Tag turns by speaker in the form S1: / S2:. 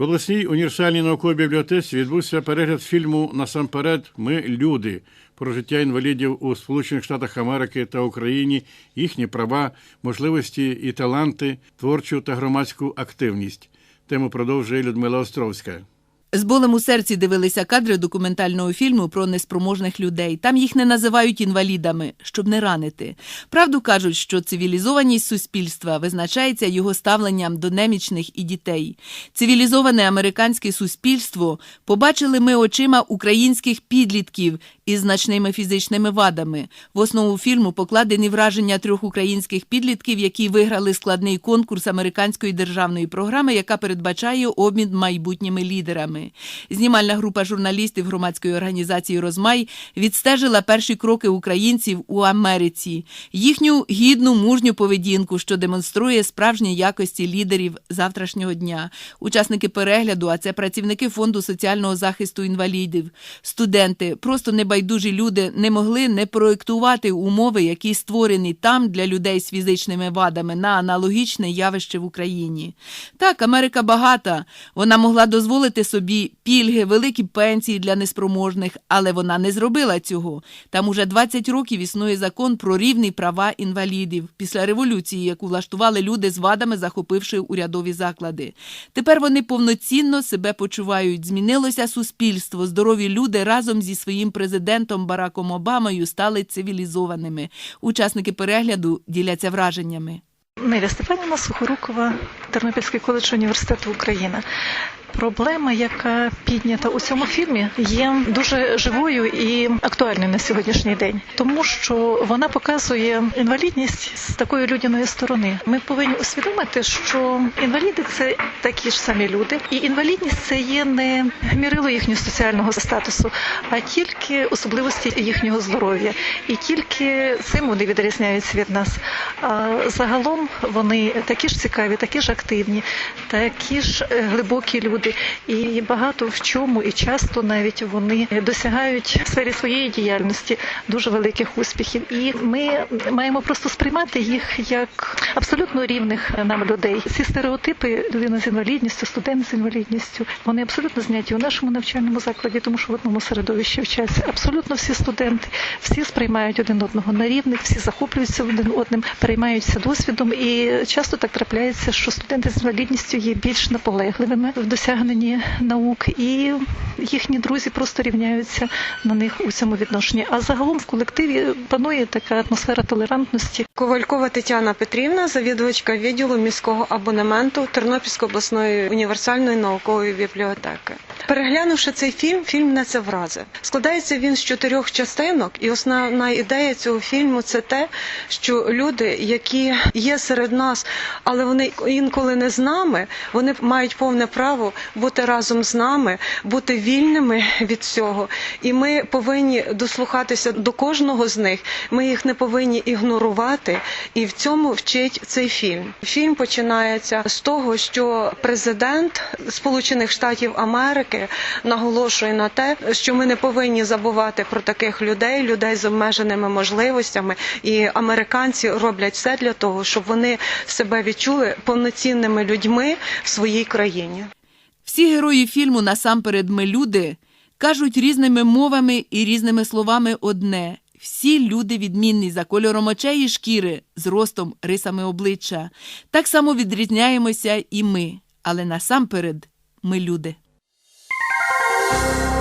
S1: В обласній універсальній науковій бібліотеці відбувся перегляд фільму Насамперед Ми люди про життя інвалідів у Сполучених Штатах Америки та Україні, їхні права, можливості і таланти, творчу та громадську активність. Тему продовжує Людмила Островська.
S2: З болем у серці дивилися кадри документального фільму про неспроможних людей. Там їх не називають інвалідами, щоб не ранити. Правду кажуть, що цивілізованість суспільства визначається його ставленням до немічних і дітей. Цивілізоване американське суспільство побачили ми очима українських підлітків із значними фізичними вадами. В основу фільму покладені враження трьох українських підлітків, які виграли складний конкурс американської державної програми, яка передбачає обмін майбутніми лідерами. Знімальна група журналістів громадської організації Розмай відстежила перші кроки українців у Америці, їхню гідну мужню поведінку, що демонструє справжні якості лідерів завтрашнього дня. Учасники перегляду, а це працівники фонду соціального захисту інвалідів, студенти, просто небайдужі люди не могли не проєктувати умови, які створені там для людей з фізичними вадами на аналогічне явище в Україні. Так, Америка багата, вона могла дозволити собі пільги, великі пенсії для неспроможних, але вона не зробила цього. Там уже 20 років існує закон про рівні права інвалідів після революції, яку влаштували люди з вадами, захопивши урядові заклади. Тепер вони повноцінно себе почувають. Змінилося суспільство. Здорові люди разом зі своїм президентом Бараком Обамою стали цивілізованими. Учасники перегляду діляться враженнями.
S3: Неля Степанівна Сухорукова, Тернопільський коледж університету України. Проблема, яка піднята у цьому фільмі, є дуже живою і актуальною на сьогоднішній день, тому що вона показує інвалідність з такої людяної сторони. Ми повинні усвідомити, що інваліди це такі ж самі люди, і інвалідність це є не мірило їхнього соціального статусу, а тільки особливості їхнього здоров'я, і тільки цим вони відрізняються від нас. А загалом вони такі ж цікаві, такі ж активні, такі ж глибокі люди, і багато в чому, і часто навіть вони досягають в сфері своєї діяльності дуже великих успіхів. І ми маємо просто сприймати їх як абсолютно рівних нам людей. Ці стереотипи людина з інвалідністю, студент з інвалідністю, вони абсолютно зняті у нашому навчальному закладі, тому що в одному середовищі вчаться абсолютно всі студенти, всі сприймають один одного на рівних, всі захоплюються один одним, переймаються досвідом. І часто так трапляється, що студенти з інвалідністю є більш наполегливими в досягненні наук, і їхні друзі просто рівняються на них у цьому відношенні. А загалом в колективі панує така атмосфера толерантності.
S4: Ковалькова Тетяна Петрівна, завідувачка відділу міського абонементу Тернопільської обласної універсальної наукової бібліотеки. Переглянувши цей фільм, фільм мене це вразив. Складається він з чотирьох частинок, і основна ідея цього фільму це те, що люди, які є серед нас, але вони інколи не з нами, вони мають повне право бути разом з нами, бути вільними від цього. І ми повинні дослухатися до кожного з них. Ми їх не повинні ігнорувати. І в цьому вчить цей фільм. Фільм починається з того, що президент Сполучених Штатів Америки наголошує на те, що ми не повинні забувати про таких людей, людей з обмеженими можливостями. І американці роблять все для того, щоб вони себе відчули повноцінними людьми в своїй країні.
S2: Всі герої фільму насамперед ми люди кажуть різними мовами і різними словами одне. Всі люди відмінні за кольором очей і шкіри, зростом, рисами обличчя. Так само відрізняємося і ми, але насамперед ми люди. Bye.